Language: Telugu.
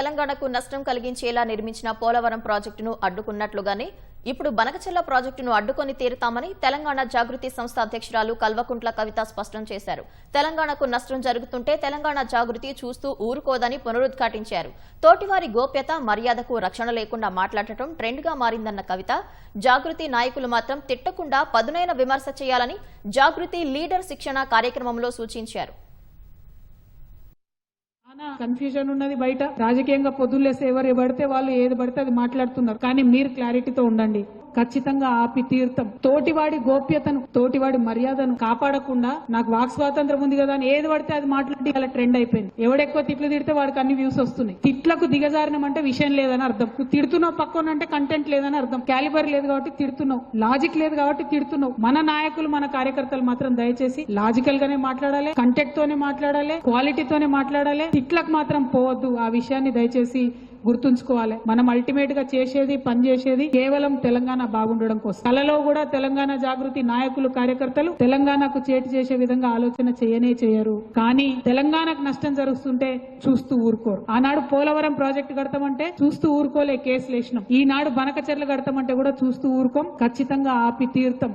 తెలంగాణకు నష్టం కలిగించేలా నిర్మించిన పోలవరం ప్రాజెక్టును అడ్డుకున్నట్లుగానే ఇప్పుడు బనకచెల్ల ప్రాజెక్టును అడ్డుకొని తీరుతామని తెలంగాణ జాగృతి సంస్థ అధ్యక్షురాలు కల్వకుంట్ల కవిత స్పష్టం చేశారు. తెలంగాణకు నష్టం జరుగుతుంటే తెలంగాణ జాగృతి చూస్తూ ఊరుకోదని పునరుద్ఘాటించారు. తోటివారి గోప్యత మర్యాదకు రక్షణ లేకుండా మాట్లాడటం ట్రెండ్గా మారిందన్న కవిత జాగృతి నాయకులు మాత్రం తిట్టకుండా పదునైన విమర్శ చేయాలని జాగృతి లీడర్ శిక్షణ కార్యక్రమంలో సూచించారు. కన్ఫ్యూజన్ ఉన్నది బయట. రాజకీయంగా పొద్దులేసి ఎవరు పడితే వాళ్ళు ఏది పడితే అది మాట్లాడుతున్నారు. కానీ మీరు క్లారిటీతో ఉండండి. ఖచ్చితంగా ఆపి తీర్థం తోటివాడి గోప్యతను తోటివాడి మర్యాదను కాపాడకుండా నాకు వాక్ స్వాతంత్రం ఉంది కదా అని ఏది పడితే అది మాట్లాడి అలా ట్రెండ్ అయిపోయింది. ఎవడెక్కువ తిట్లు తిడితే వాడికి అన్ని వ్యూస్ వస్తున్నాయి. తిట్లకు దిగజారణం అంటే విషయం లేదని అర్థం. తిడుతున్నావు పక్కన అంటే కంటెంట్ లేదని అర్థం. క్యాలిబర్ లేదు కాబట్టి తిడుతున్నావు. లాజిక్ లేదు కాబట్టి తిడుతున్నావు. మన నాయకులు మన కార్యకర్తలు మాత్రం దయచేసి లాజికల్ గానే మాట్లాడాలి కంటెంట్ తోనే మాట్లాడాలి క్వాలిటీతోనే మాట్లాడాలి. తిట్లకు మాత్రం పోవద్దు. ఆ విషయాన్ని దయచేసి గుర్తుంచుకోవాలి. మనం అల్టిమేట్గా చేసేది పని చేసేది కేవలం తెలంగాణ బాగుండడం కోసం. కలలో కూడా తెలంగాణ జాగృతి నాయకులు కార్యకర్తలు తెలంగాణకు చేటు చేసే విధంగా ఆలోచన చేయనే చేయరు. కానీ తెలంగాణకు నష్టం జరుగుతుంటే చూస్తూ ఊరుకోరు. ఆనాడు పోలవరం ప్రాజెక్టు కడతామంటే చూస్తూ ఊరుకోలే కేసులు వేసినాం ఈనాడు బనకచెర్లు కడతామంటే కూడా చూస్తూ ఊరుకోం. ఖచ్చితంగా ఆపి తీర్థం